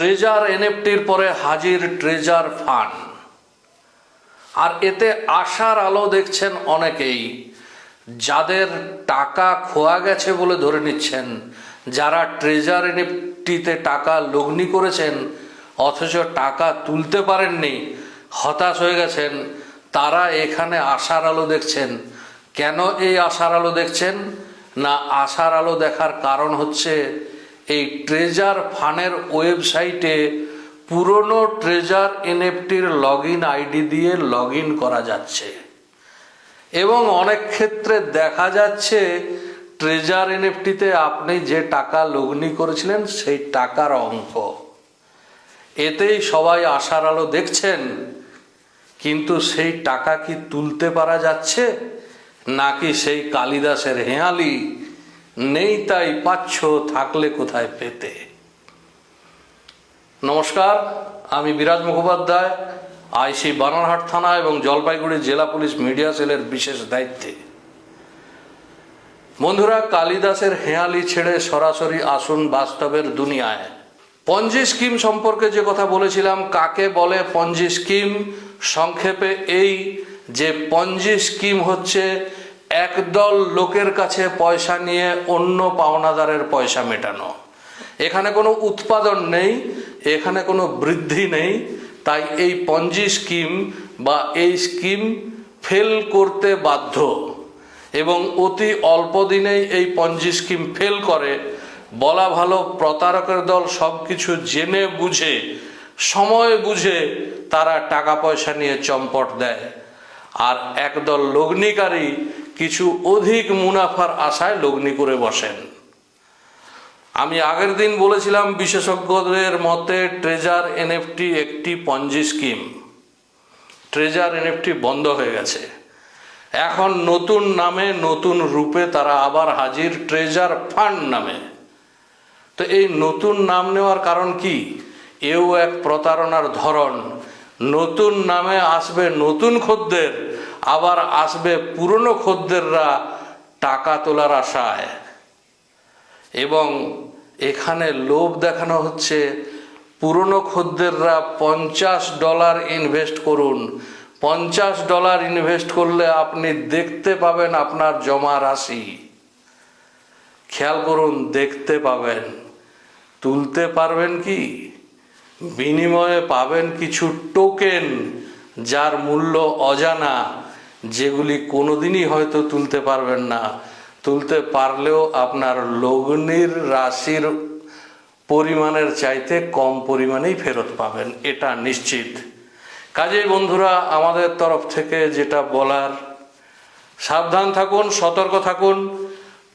Treasure এনএফটির পরে হাজির treasure fund আর এতে আশার আলো দেখছেন অনেকেই। যাদের টাকা খোয়া গেছে বলে ধরে নিচ্ছেন, যারা ট্রেজার এনএফটিতে টাকা লগ্নি করেছেন, অথচ টাকা তুলতে পারেননি, হতাশ হয়ে গেছেন, তারা এখানে আশার আলো দেখছেন। কেন এই আশার আলো দেখছেন? না, আশার আলো দেখার কারণ হচ্ছে এই ট্রেজার ফানের ওয়েবসাইটে পুরনো ট্রেজার এনএফটির লগ ইন আইডি দিয়ে লগ ইন করা যাচ্ছে। এবং অনেক ক্ষেত্রে দেখা যাচ্ছে ট্রেজার এনএফটিতে আপনি যে টাকা লগ্নি করেছিলেন, সেই টাকার অঙ্ক এতেই সবাই আশার আলো দেখছেন, কিন্তু সেই টাকা কি তুলতে পারা যাচ্ছে, নাকি সেই কালিদাসের হেঁয়ালি নেই তাই পাচ্ছ থাকলে কোথায় পেতে? নমস্কার, আমি বিরাজ মুখোপাধ্যায়, আইসি বানারহাট থানা এবং জলপাইগুড়ি জেলা পুলিশ মিডিয়া সেলের বিশেষ দায়িত্বে। বন্ধুরা, কালিদাসের হেঁয়ালি ছেড়ে সরাসরি আসুন বাস্তবের দুনিয়ায়। পঞ্জি স্কিম সম্পর্কে যে কথা বলেছিলাম, কাকে বলে পঞ্জি স্কিম? সংক্ষেপে এই যে পঞ্জি স্কিম হচ্ছে একদল লোকের কাছে পয়সা নিয়ে অন্য পাওনাদারের পয়সা মেটানো। এখানে কোনো উৎপাদন নেই, এখানে কোনো বৃদ্ধি নেই, তাই এই পঞ্জি স্কিম বা এই স্কিম ফেল করতে বাধ্য। এবং অতি অল্প দিনেই এই পঞ্জি স্কিম ফেল করে। বলা ভালো, প্রতারকের দল সব কিছু জেনে বুঝে, সময় বুঝে তারা টাকা পয়সা নিয়ে চম্পট দেয়। আর একদল লগ্নিকারী কিছু অধিক মুনাফার আশায় লগ্নি করে বসেন। আমি আগের দিন বলেছিলাম, বিশেষজ্ঞদের মতে ট্রেজার এনএফটি একটি পঞ্জি স্কিম। ট্রেজার এনএফটি বন্ধ হয়ে গেছে। এখন নতুন নামে, নতুন রূপে তারা আবার হাজির ট্রেজার ফান্ড নামে। তো এই নতুন নাম নেওয়ার কারণ কি? এও এক প্রতারণার ধরন। নতুন নামে আসবে নতুন খদ্দের। আবার আসবে পুরনো খদ্দেররা টাকা তোলার আশায়। এবং এখানে লোভ দেখানো হচ্ছে, পুরনো খদ্দেররা পঞ্চাশ ডলার ইনভেস্ট করুন। পঞ্চাশ ডলার ইনভেস্ট করলে আপনি দেখতে পাবেন আপনার জমা রাশি। খেয়াল করুন, দেখতে পাবেন। তুলতে পারবেন কি? বিনিময়ে পাবেন কিছু টোকেন যার মূল্য অজানা। যেগুলি কোনোদিনই হয়তো তুলতে পারবেন না। তুলতে পারলেও আপনার লগ্নির রাশির পরিমাণের চাইতে কম পরিমাণেই ফেরত পাবেন, এটা নিশ্চিত। কাজেই বন্ধুরা, আমাদের তরফ থেকে যেটা বলার, সাবধান থাকুন, সতর্ক থাকুন,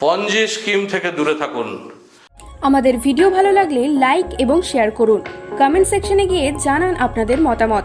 পঞ্জি স্কিম থেকে দূরে থাকুন। আমাদের ভিডিও ভালো লাগলে লাইক এবং শেয়ার করুন। কমেন্ট সেকশনে গিয়ে জানান আপনাদের মতামত।